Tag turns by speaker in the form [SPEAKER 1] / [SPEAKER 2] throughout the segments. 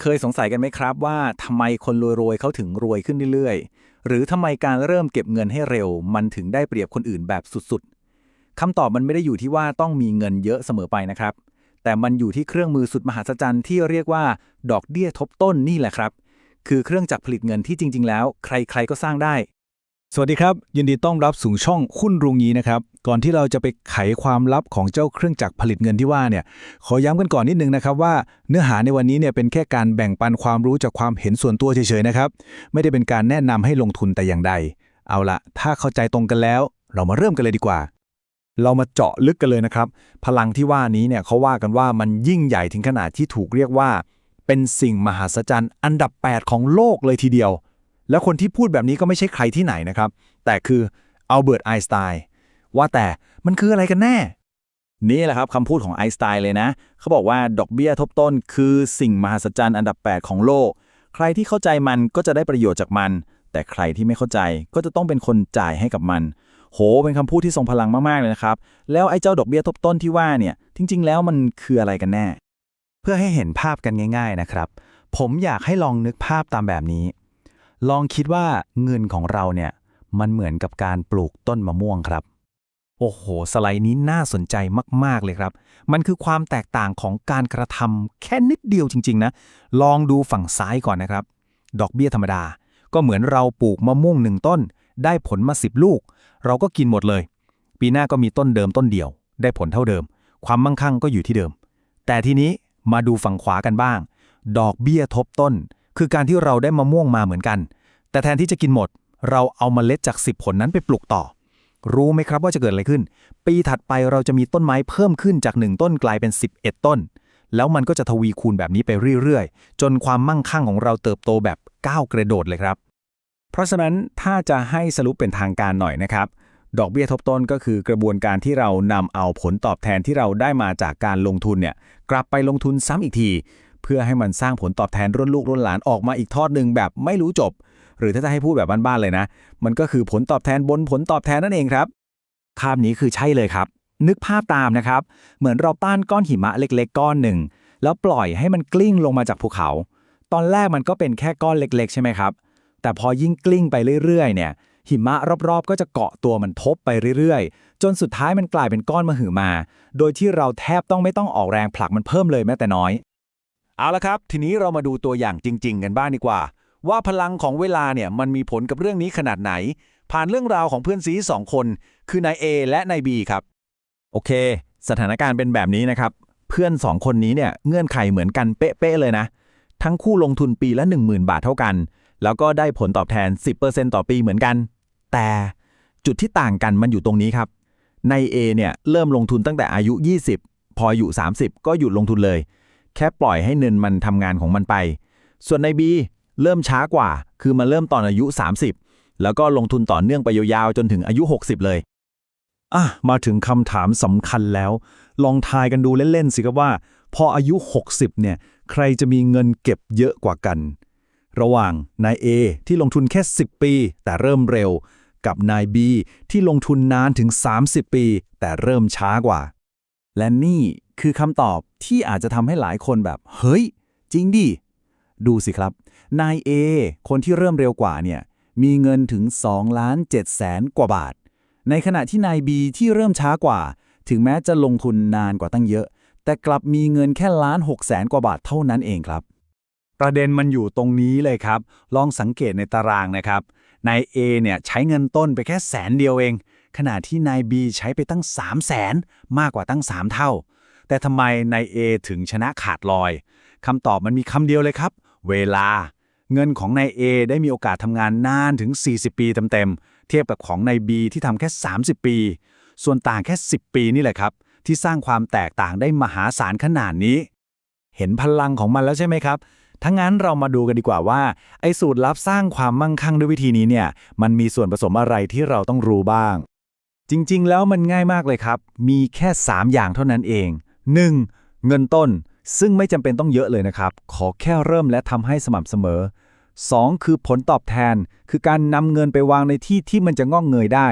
[SPEAKER 1] เคยสงสัยกันไหมครับว่าทำไมคนรวยๆเขาถึงรวยขึ้นเรื่อยๆ หรือทำไมการเริ่มเก็บเงินให้เร็ว มันถึงได้เปรียบคนอื่นแบบสุดๆคำตอบมันไม่ได้อยู่ที่ว่าต้องมีเงินเยอะเสมอไปนะครับ แต่มันอยู่ที่เครื่องมือสุดมหัศจรรย์ที่เรียกว่า ดอกเบี้ยทบต้นนี่แหละครับ คือเครื่องจักรผลิตเงินที่จริง ๆ แล้ว ใครๆก็สร้างได้
[SPEAKER 2] สวัสดีครับ ยินดีต้อนรับสู่ช่องคุณรุงยีนะครับ ก่อนที่เราจะไปไขความลับของเจ้าเครื่องจักรผลิตเงินที่ว่าเนี่ยขอย้ำกันก่อนนิดนึงนะครับว่าเนื้อหาในวันนี้เนี่ยเป็นแค่การแบ่งปันความรู้จากความเห็นส่วนตัวเฉยๆนะครับ ไม่ได้เป็นการแนะนำให้ลงทุนแต่อย่างใด เอาละถ้าเข้าใจตรงกันแล้ว เรามาเริ่มกันเลยดีกว่า
[SPEAKER 3] เรามาเจาะลึกกันเลยนะครับ พลังที่ว่านี้เนี่ยเขาว่ากันว่ามันยิ่งใหญ่ถึงขนาดที่ถูกเรียกว่า เป็นสิ่งมหัศจรรย์อันดับ 8 ของโลกเลยทีเดียว แล้วคนที่พูดแบบนี้ก็ไม่ใช่ใครที่ไหนนะครับ แต่คืออัลเบิร์ตไอน์สไตน์ว่าแต่มันคืออะไรกันแน่
[SPEAKER 1] นี่แหละครับคำพูดของไอน์สไตน์เลยนะ เขาบอกว่าดอกเบี้ยทบต้นคือสิ่งมหัศจรรย์อันดับ 8 ของโลก ใครที่เข้าใจมันก็จะได้ประโยชน์จากมัน แต่ใครที่ไม่เข้าใจก็จะต้องเป็นคนจ่ายให้กับมัน โห เป็นคำพูดที่ทรงพลังมาก ๆ เลยนะครับ แล้วไอ้เจ้าดอกเบี้ยทบต้นที่ว่าเนี่ยจริง ๆ แล้วมันคืออะไรกันแน่
[SPEAKER 2] เพื่อให้เห็นภาพกันง่าย ๆนะครับ ผมอยากให้ลองนึกภาพตามแบบนี้ ลองคิดว่าเงินของเราเนี่ย มันเหมือนกับการปลูกต้นมะม่วงครับ โอ้โห สไลด์นี้น่าสนใจมาก ๆ เลยครับ มันคือความแตกต่างของการกระทำแค่นิดเดียวจริง ๆ นะ ลองดูฝั่งซ้ายก่อนนะครับ ดอกเบี้ยธรรมดา ก็เหมือนเราปลูกมะม่วงหนึ่งต้น ได้ผลมาสิบลูก เราก็กินหมดเลย ปีหน้าก็มีต้นเดิมต้นเดียว ได้ผลเท่าเดิม ความมั่งคั่งก็อยู่ที่เดิม แต่ทีนี้มาดูฝั่งขวากันบ้าง ดอกเบี้ยทบต้น คือการที่เราได้มะม่วงมาเหมือนกัน แต่แทนที่จะกินหมด เราเอาเมล็ดจาก 10 ผลนั้นไปปลูกต่อ รู้ไหมครับว่าจะเกิดอะไรขึ้น ปีถัดไปเราจะมีต้นไม้เพิ่มขึ้นจาก 1 ต้นกลายเป็น 11 ต้น แล้วมันก็จะทวีคูณแบบนี้ไปเรื่อยๆ จนความมั่งคั่งของเราเติบโตแบบก้าวกระโดดเลยครับ
[SPEAKER 1] เพราะฉะนั้นถ้าจะให้สรุปเป็นทางการหน่อยนะครับดอกเบี้ยทบต้นก็คือกระบวนการที่เรานำเอาผลตอบแทนที่เราได้มาจากการลงทุนเนี่ยกลับไปลงทุนซ้ำอีกที เพื่อให้มันสร้างผลตอบแทนรุ่นลูกรุ่นหลานออกมาอีกทอดหนึ่งแบบไม่รู้จบ หรือถ้าจะให้พูดแบบบ้านๆเลยนะ มันก็คือผลตอบแทนบนผลตอบแทนนั่นเองครับภาพนี้คือใช่เลยครับ นึกภาพตามนะครับ เหมือนเราปั้นก้อนหิมะเล็ก ๆ ก้อนหนึ่ง แล้วปล่อยให้มันกลิ้งลงมาจากภูเขา ตอนแรกมันก็เป็นแค่ก้อนเล็ก ๆ ใช่ไหมครับ แต่พอยิ่งกลิ้งไปเรื่อยๆเนี่ยหิมะรอบๆ ก็จะเกาะตัวมันทบไปเรื่อยๆ จนสุดท้ายมันกลายเป็นก้อนมหึมา โดยที่เราแทบต้องไม่ต้องออกแรงผลักมันเพิ่มเลยแม้แต่น้อย
[SPEAKER 3] เอาละครับ ทีนี้เรามาดูตัวอย่างจริง ๆ กันบ้างดีกว่า ว่าพลังของเวลาเนี่ยมันมีผลกับเรื่องนี้ขนาดไหน ผ่านเรื่องราวของเพื่อนซีสองคน คือนาย A และนาย B ครับ
[SPEAKER 1] โอเค สถานการณ์เป็นแบบนี้นะครับ เพื่อน 2 คนนี้เนี่ยเงื่อนไขเหมือนกันเป๊ะๆเลยนะ ทั้งคู่ลงทุนปีละ 10,000 บาทเท่ากัน แล้วก็ได้ผลตอบแทน 10%ต่อปีเหมือนกัน แต่จุดที่ต่างกันมันอยู่ตรงนี้ครับใน A เนี่ยเริ่มลงทุนตั้งแต่อายุ 20 พออายุ30 ก็หยุดลงทุนเลย แค่ปล่อยให้เงินมันทำงานของมันไป ส่วนใน B เริ่มช้ากว่า คือมันเริ่มตอนอายุ 30 แล้วก็ลงทุนต่อเนื่องไปยาวๆจนถึงอายุ 60 เลย
[SPEAKER 2] อะมาถึงคำถามสำคัญแล้ว ลองทายกันดูเล่นๆสิครับว่า พออายุ 60 เนี่ย ใครจะมีเงินเก็บเยอะกว่ากัน ระหว่างนาย A ที่ลงทุนแค่ 10 ปี แต่เริ่มเร็ว กับนาย B ที่ลงทุนนานถึง 30 ปี แต่เริ่มช้ากว่า
[SPEAKER 1] และนี่ คือคำตอบที่อาจจะทำให้หลายคนแบบ เฮ้ย จริงดิ ดูสิครับ นาย A คนที่เริ่มเร็วกว่าเนี่ย มีเงินถึง2ล้าน7แสนกว่าบาท ในขณะที่นาย B ที่เริ่มช้ากว่า ถึงแม้จะลงทุนนานกว่าตั้งเยอะ แต่กลับมีเงินแค่ล้าน6แสนกว่าบาทเท่านั้นเองครับ
[SPEAKER 2] ประเด็นมันอยู่ตรงนี้เลยครับ ลองสังเกตในตารางนะครับ นาย A เนี่ยใช้เงินต้นไปแค่แสนเดียวเอง ขณะที่นาย B ใช้ไปตั้ง3 0 0แสนมากกว่าตั้ง 3 เท่า แต่ทำไมนาย A ถึงชนะขาดลอยคำตอบมันมีคำเดียวเลยครับ เวลา เงินของนาย A ได้มีโอกาสทำงานนานถึง 40 ปีเต็มๆ เทียบกับของนาย B ที่ทำแค่ 30 ปี ส่วนต่างแค่ 10 ปีนี่แหละครับ ที่สร้างความแตกต่างได้มหาศาลขนาดนี้ เห็นพลังของมันแล้วใช่ไหมครับทั้งนั้นเรามาดูกันดีกว่าว่า ไอ้สูตรลับสร้างความมั่งคั่งด้วยวิธีนี้เนี่ย มันมีส่วนผสมอะไรที่เราต้องรู้บ้าง จริงๆ แล้วมันง่ายมากเลยครับ มีแค่ 3 อย่างเท่านั้นเอง 1. เงินต้นซึ่งไม่จำเป็นต้องเยอะเลยนะครับ ขอแค่เริ่มและทำให้สม่ำเสมอ 2. คือผลตอบแทน คือการนำเงินไปวางในที่ที่มันจะงอกเงยได้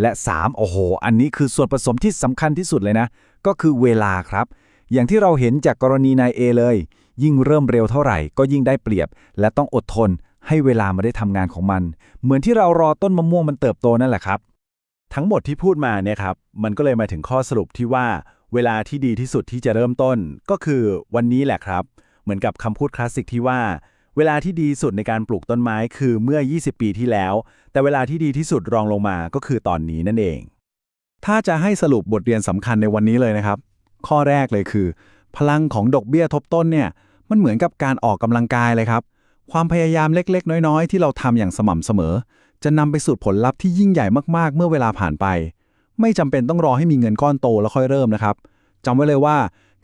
[SPEAKER 2] และ 3. โอ้โห อันนี้คือส่วนผสมที่สำคัญที่สุดเลยนะ ก็คือเวลาครับ อย่างที่เราเห็นจากกรณีนายเอเลย
[SPEAKER 3] ยิ่งเริ่มเร็วเท่าไหร่ ก็ยิ่งได้เปรียบ และต้องอดทน ให้เวลามาได้ทำงานของมัน เหมือนที่เรารอต้นมะม่วงมันเติบโตนั่นแหละครับ
[SPEAKER 1] ทั้งหมดที่พูดมาเนี่ยครับ มันก็เลยมาถึงข้อสรุปที่ว่า เวลาที่ดีที่สุดที่จะเริ่มต้นก็คือวันนี้แหละครับ เหมือนกับคำพูดคลาสสิกที่ว่า เวลาที่ดีสุดในการปลูกต้นไม้คือเมื่อ 20 ปีที่แล้ว แต่เวลาที่ดีที่สุดรองลงมาก็คือตอนนี้นั่นเอง
[SPEAKER 3] ถ้าจะให้สรุปบทเรียนสำคัญในวันนี้เลยนะครับ ข้อแรกเลยคือ พลังของดอกเบี้ยทบต้นเนี่ย มันเหมือนกับการออกกำลังกายเลยครับ ความพยายามเล็ก ๆ น้อย ๆ ที่เราทำอย่างสม่ำเสมอ จะนำไปสู่ผลลัพธ์ที่ยิ่งใหญ่มากๆ เมื่อเวลาผ่านไป ไม่จำเป็นต้องรอให้มีเงินก้อนโตแล้วค่อยเริ่มนะครับจำไว้เลยว่า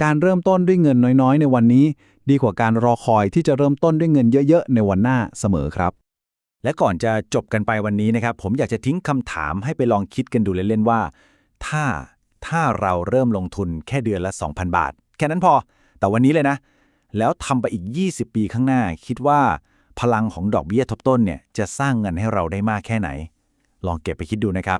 [SPEAKER 3] การเริ่มต้นด้วยเงินน้อยๆ ในวันนี้ ดีกว่าการรอคอยที่จะเริ่มต้นด้วยเงินเยอะๆ ในวันหน้าเสมอครับ
[SPEAKER 1] และก่อนจะจบกันไปวันนี้นะครับ ผมอยากจะทิ้งคำถามให้ไปลองคิดกันดูเล่นๆว่า ถ้าถ้าเราเริ่มลงทุนแค่เดือนละ 2,000 บาท แค่นั้นพอ แต่วันนี้เลยนะ แล้วทำไปอีก 20 ปีข้างหน้า คิดว่าพลังของดอกเบี้ยทบต้นเนี่ยจะสร้างเงินให้เราได้มากแค่ไหน ลองเก็บไปคิดดูนะครับ